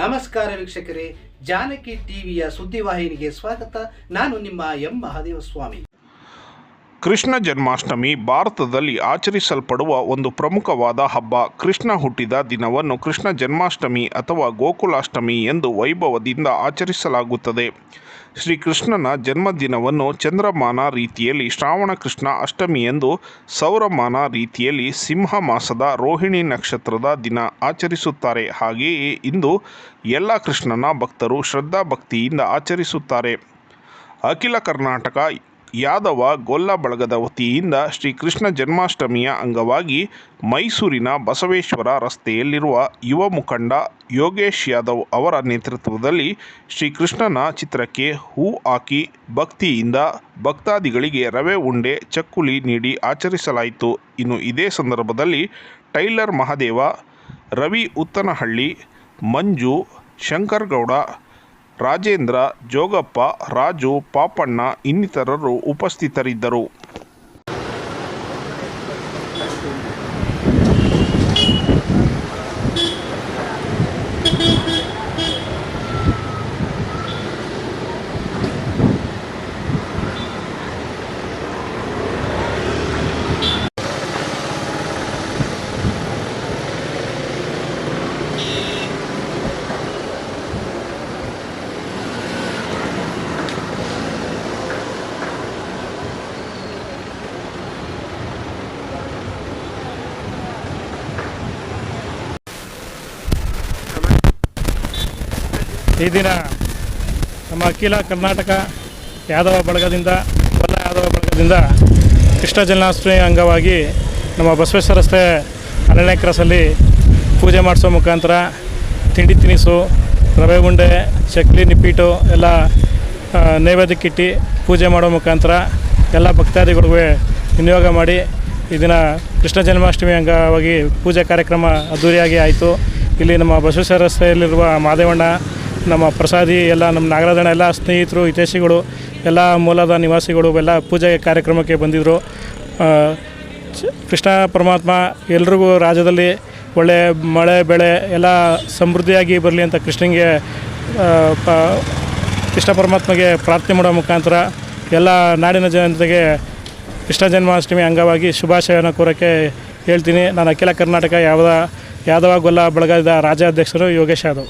ನಮಸ್ಕಾರ ವೀಕ್ಷಕರೇ, ಜಾನಕಿ ಟಿವಿಯ ಸುದ್ದಿವಾಹಿನಿಗೆ ಸ್ವಾಗತ. ನಾನು ನಿಮ್ಮ ಎಂ ಮಹಾದೇವ ಸ್ವಾಮಿ ಕೃಷ್ಣ ಜನ್ಮಾಷ್ಟಮಿ ಭಾರತದಲ್ಲಿ ಆಚರಿಸಲ್ಪಡುವ ಒಂದು ಪ್ರಮುಖವಾದ ಹಬ್ಬ ಕೃಷ್ಣ ಹುಟ್ಟಿದ ದಿನವನ್ನು ಕೃಷ್ಣ ಜನ್ಮಾಷ್ಟಮಿ ಅಥವಾ ಗೋಕುಲಾಷ್ಟಮಿ ಎಂದು ವೈಭವದಿಂದ ಆಚರಿಸಲಾಗುತ್ತದೆ. ಶ್ರೀಕೃಷ್ಣನ ಜನ್ಮದಿನವನ್ನು ಚಂದ್ರಮಾನ ರೀತಿಯಲ್ಲಿ ಶ್ರಾವಣ ಕೃಷ್ಣ ಅಷ್ಟಮಿ ಎಂದು ಸೌರಮಾನ ರೀತಿಯಲ್ಲಿ ಸಿಂಹ ಮಾಸದ ರೋಹಿಣಿ ನಕ್ಷತ್ರದ ದಿನ ಆಚರಿಸುತ್ತಾರೆ. ಹಾಗೆಯೇ ಇಂದು ಎಲ್ಲ ಕೃಷ್ಣನ ಭಕ್ತರು ಶ್ರದ್ಧಾಭಕ್ತಿಯಿಂದ ಆಚರಿಸುತ್ತಾರೆ. ಅಖಿಲ ಕರ್ನಾಟಕ ಯಾದವ ಗೊಲ್ಲ ಬಳಗದ ವತಿಯಿಂದ ಶ್ರೀಕೃಷ್ಣ ಜನ್ಮಾಷ್ಟಮಿಯ ಅಂಗವಾಗಿ ಮೈಸೂರಿನ ಬಸವೇಶ್ವರ ರಸ್ತೆಯಲ್ಲಿರುವ ಯುವ ಮುಖಂಡ ಯೋಗೇಶ್ ಯಾದವ್ ಅವರ ನೇತೃತ್ವದಲ್ಲಿ ಶ್ರೀಕೃಷ್ಣನ ಚಿತ್ರಕ್ಕೆ ಹೂ ಹಾಕಿ ಭಕ್ತಿಯಿಂದ ಭಕ್ತಾದಿಗಳಿಗೆ ರವೆ ಉಂಡೆ, ಚಕ್ಕುಲಿ ನೀಡಿ ಆಚರಿಸಲಾಯಿತು. ಇನ್ನು ಇದೇ ಸಂದರ್ಭದಲ್ಲಿ ಟೈಲರ್ ಮಹಾದೇವ, ರವಿ ಉತ್ತನಹಳ್ಳಿ, ಮಂಜು, ಶಂಕರಗೌಡ ರಾಜೇಂದ್ರ ಜೋಗಪ್ಪ ರಾಜು ಪಾಪಣ್ಣ ಇನ್ನಿತರರು ಉಪಸ್ಥಿತರಿದ್ದರು. ಈ ದಿನ ನಮ್ಮ ಅಖಿಲ ಕರ್ನಾಟಕ ಯಾದವ ಬಳಗದಿಂದ ಕೊಲ್ಲ ಯಾದವ ಬಳಗದಿಂದ ಕೃಷ್ಣ ಜನ್ಮಾಷ್ಟಮಿ ಅಂಗವಾಗಿ ನಮ್ಮ ಬಸವೇಶ್ವರ ರಸ್ತೆ ಹನ್ನೆರಡನೇ ಕ್ರಾಸಲ್ಲಿ ಪೂಜೆ ಮಾಡಿಸೋ ಮುಖಾಂತರ ತಿಂಡಿ ತಿನಿಸು, ರವೆ ಉಂಡೆ, ಚಕ್ಲಿ, ನಿಪ್ಪೀಟು ಎಲ್ಲ ನೈವೇದ್ಯಕ್ಕಿಟ್ಟು ಪೂಜೆ ಮಾಡೋ ಮುಖಾಂತರ ಎಲ್ಲ ಭಕ್ತಾದಿಗಳಿಗೂ ವಿನಿಯೋಗ ಮಾಡಿ ಇದನ್ನ ದಿನ ಕೃಷ್ಣ ಜನ್ಮಾಷ್ಟಮಿ ಅಂಗವಾಗಿ ಪೂಜೆ ಕಾರ್ಯಕ್ರಮ ಅದ್ದೂರಿಯಾಗಿ ಆಯಿತು. ಇಲ್ಲಿ ನಮ್ಮ ಬಸವೇಶ್ವರ ರಸ್ತೆಯಲ್ಲಿರುವ ಮಾದೇವಣ್ಣ ನಮ್ಮ ಪ್ರಸಾದಿ, ಎಲ್ಲ ನಮ್ಮ ನಾಗರಾಜನ ಎಲ್ಲ ಸ್ನೇಹಿತರು, ಹಿತೈಷಿಗಳು, ಎಲ್ಲ ಮೂಲದ ನಿವಾಸಿಗಳು ಎಲ್ಲ ಪೂಜೆ ಕಾರ್ಯಕ್ರಮಕ್ಕೆ ಬಂದಿದ್ದರು ಕೃಷ್ಣ ಪರಮಾತ್ಮ ಎಲ್ರಿಗೂ ರಾಜ್ಯದಲ್ಲಿ ಒಳ್ಳೆಯ ಮಳೆ, ಬೆಳೆ, ಎಲ್ಲ ಸಮೃದ್ಧಿಯಾಗಿ ಬರಲಿ ಅಂತ ಕೃಷ್ಣನಿಗೆ ಪ, ಕೃಷ್ಣ ಪರಮಾತ್ಮಗೆ ಪ್ರಾರ್ಥನೆ ಮಾಡೋ ಮುಖಾಂತರ ಎಲ್ಲ ನಾಡಿನ ಜನತೆಗೆ ಕೃಷ್ಣ ಜನ್ಮಾಷ್ಟಮಿ ಅಂಗವಾಗಿ ಶುಭಾಶಯನ ಕೋರೋಕ್ಕೆ ಹೇಳ್ತೀನಿ. ನಾನು ಅಖಿಲ ಕರ್ನಾಟಕ ಯಾವ್ದ, ಯಾದವ, ಗೊಲ್ಲ ಬಳಗದ ರಾಜ್ಯಾಧ್ಯಕ್ಷರು ಯೋಗೇಶ್ ಯಾದವ್.